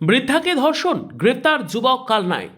বৃদ্ধাকে ধর্ষণ গ্রেপ্তার যুবক কালনায়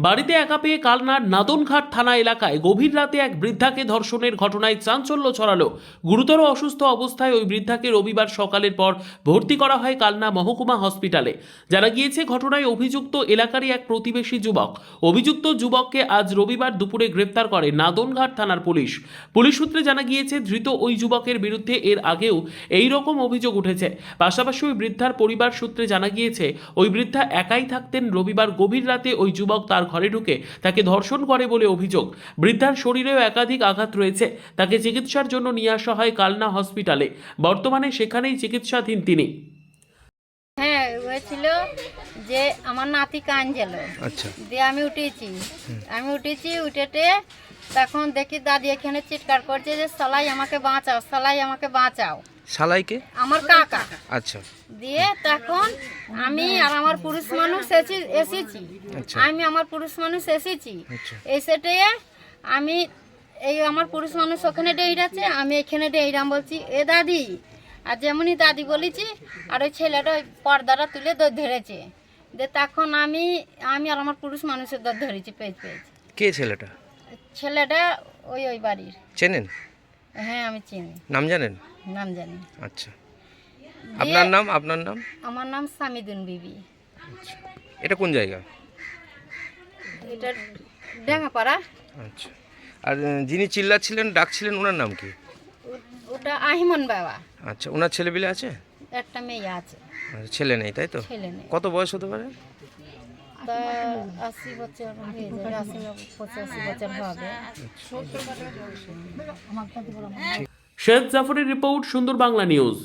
বাড়িতে একা পেয়ে কালনার নাদনঘাট থানা এলাকায় গভীর রাতে এক বৃদ্ধাকে ধর্ষণের ঘটনায় চাঞ্চল্য ছড়ালো। গুরুতর অসুস্থ অবস্থায় ওই বৃদ্ধাকে রবিবার সকালের পর ভর্তি করা হয় কালনা মহকুমা হসপিটালে। জানা গিয়েছে, ঘটনায় অভিযুক্ত এলাকারই এক প্রতিবেশী যুবক। অভিযুক্ত যুবককে আজ রবিবার দুপুরে গ্রেপ্তার করে নাদনঘাট থানার পুলিশ। পুলিশ সূত্রে জানা গিয়েছে, ধৃত ওই যুবকের বিরুদ্ধে এর আগেও এই রকম অভিযোগ উঠেছে। পাশাপাশি ওই বৃদ্ধার পরিবার সূত্রে জানা গিয়েছে, ওই বৃদ্ধা একাই থাকতেন রবিবার গভীর রাতে ওই যুবক তার ঘরে ঢুকে তাকে ধর্ষণ করে বলে অভিযোগ। বৃদ্ধার শরীরেও একাধিক আঘাত রয়েছে। তাকে চিকিৎসার জন্য নিয়ে আসা হয় কালনা হসপিটালে। বর্তমানে সেখানেই চিকিৎসাধীন তিনি। হ্যাঁ হয়েছিল যে আমার নাতি কাঞ্জেল আচ্ছা। দিয়ে আমি উঠেছি। আমি উঠেছি উঠেতে তখন দেখি দাদি এখানে চিৎকার করছে যে সালাই আমাকে বাঁচাও সালাই আমাকে বাঁচাও। সালাইকে আমার কাকা। আচ্ছা। দিয়ে তখন আমি আর আমার পুরুষ মানুষ এসে- এসেছি। আচ্ছা। আমি আমার পুরুষ মানুষ এসেছি। আচ্ছা। এসেটে আমি এই আমার পুরুষ মানুষ ওখানে ডেইরাচ্ছে আমি এখানে ডেইরাম বলছি এ দাদি আর যেমনই দাদি বলেছি আর ওই ছেলেটা ওই পর্দাটা তুলে দৌড় ধরেছে। যে তখন আমি আমি আর আমার পুরুষ মানুষের দৌড় ধরেছি পেজ পেজ কে ছেলেটা? ছেলেটা ওই ওই বাড়ির। চেনেন? হ্যাঁ আমি চিনি। নাম জানেন? নাম জানি। আচ্ছা। আপনার নাম আপনার নাম? আমার নাম সামিদুন বিবি। এটা কোন জায়গা? এটা ডেঙ্গাপাড়া। আচ্ছা। আর যিনি চিল্লাচ্ছিলেন ডাকছিলেন ওনার নাম কি? ওটা আহিমন বাবা। আচ্ছা ওনার ছেলেপিলে আছে? একটা মেয়ে আছে। আচ্ছা, ছেলে নেই তাই তো? ছেলে নেই। কত বয়স হতে পারে? তা আশি বছর হয়ে যাবে আশি পঁচাশি বছর হবে। শেখ জাফরের রিপোর্ট সুন্দর বাংলা নিউজ।